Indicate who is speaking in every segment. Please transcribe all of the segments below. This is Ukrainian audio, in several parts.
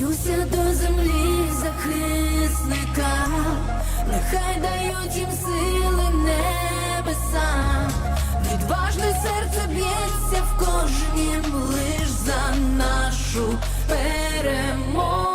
Speaker 1: В'юся до землі захисника, нехай дають їм сили небеса, відважне серце б'ється в кожнім лиш за нашу перемогу.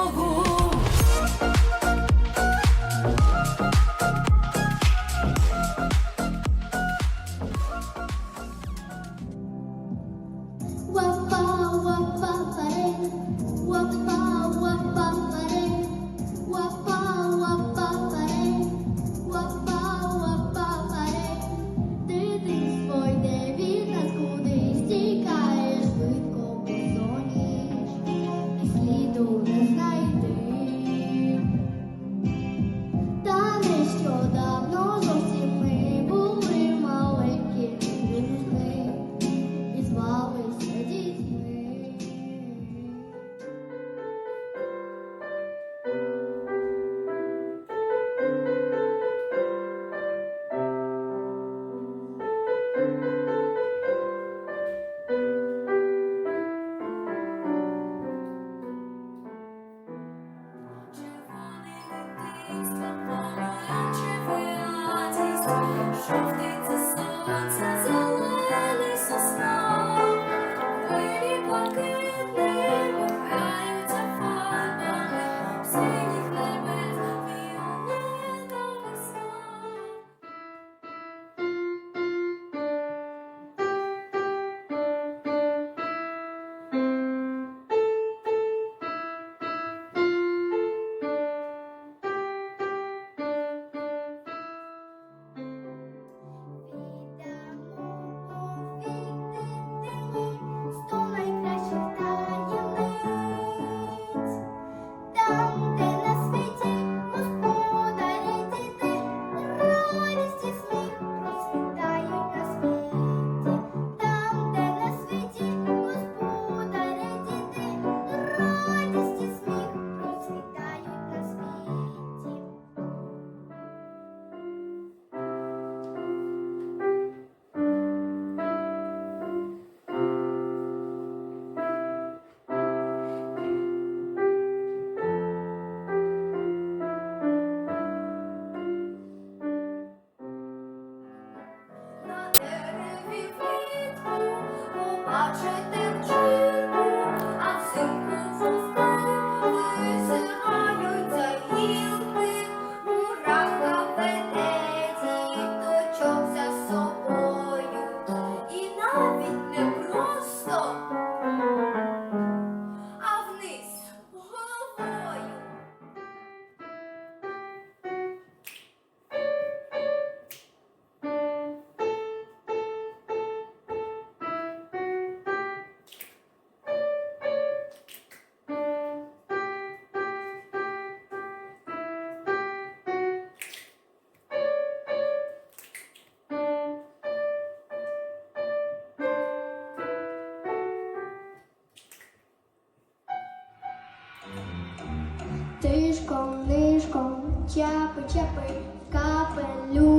Speaker 2: Тишком, нишком, чапи, чапи, капелю.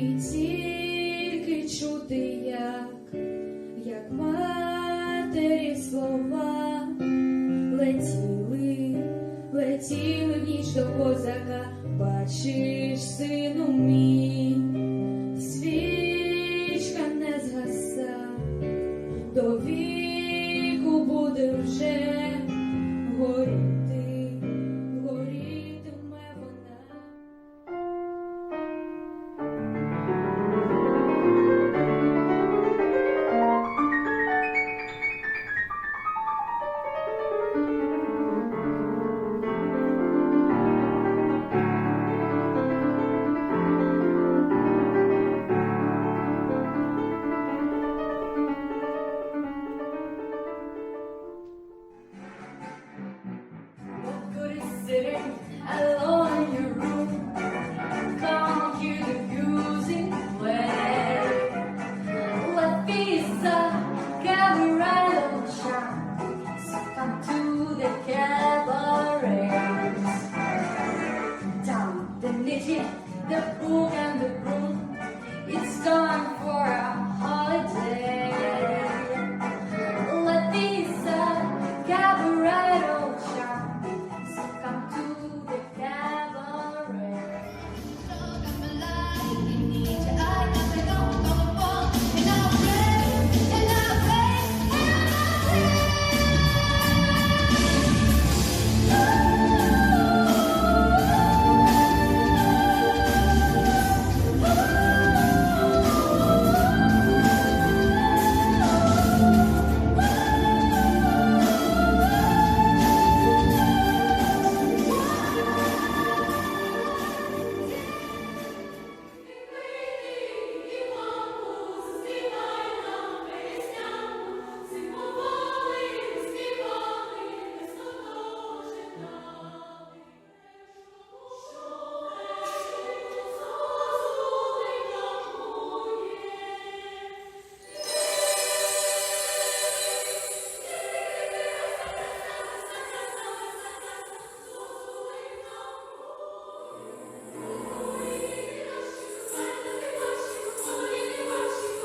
Speaker 2: І тільки
Speaker 1: чути, як, як матері слова летіли, летіли в ніч до козака, бачиш, сину мій.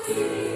Speaker 3: you.